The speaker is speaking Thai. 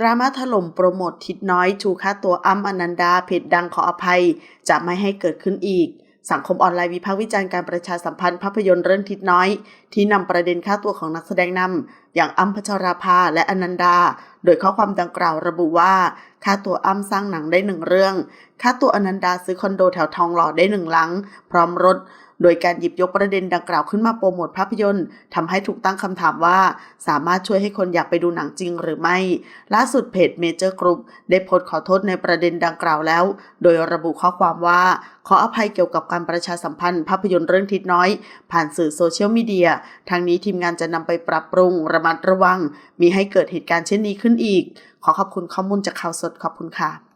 ดราม่าถล่มโปรโมททิดน้อยชูค่าตัวอ้มอนันดาเพจดังขออภัย จะไม่ให้เกิดขึ้นอีก สังคมออนไลน์วิพากษ์วิจารณ์การประชาสัมพันธ์ภาพยนตร์เรื่องทิดน้อย ที่นำประเด็นค่าตัวของนักแสดงนำ อย่างอ้ำพัชราภาและอนันดา โดยข้อความดังกล่าวระบุว่า ค่าตัวอ้ำสร้างหนังได้หนึ่งเรื่อง ค่าตัวอนันดาซื้อคอนโดแถวทองหล่อได้หนึ่งหลัง พร้อมรถ โดยการหยิบยกประเด็นดังกล่าวขึ้นมาโปรโมทภาพยนตร์ทำให้ถูกตั้งคำถามว่า สามารถช่วยให้คนอยากไปดูหนังจริงหรือไม่ ล่าสุดเพจเมเจอร์กรุ๊ปได้โพสต์ขอโทษในประเด็นดังกล่าวแล้ว โดยระบุข้อความว่า ขออภัยเกี่ยวกับการประชาสัมพันธ์ภาพยนตร์เรื่องทิศน้อย ผ่านสื่อโซเชียลมีเดียทางนี้ทีมงานจะนำไปปรับปรุงระมัดระวัง มีให้เกิดเหตุการณ์เช่นนี้ขึ้นอีก ขอขอบคุณข้อมูลจากข่าวสดขอบคุณค่ะ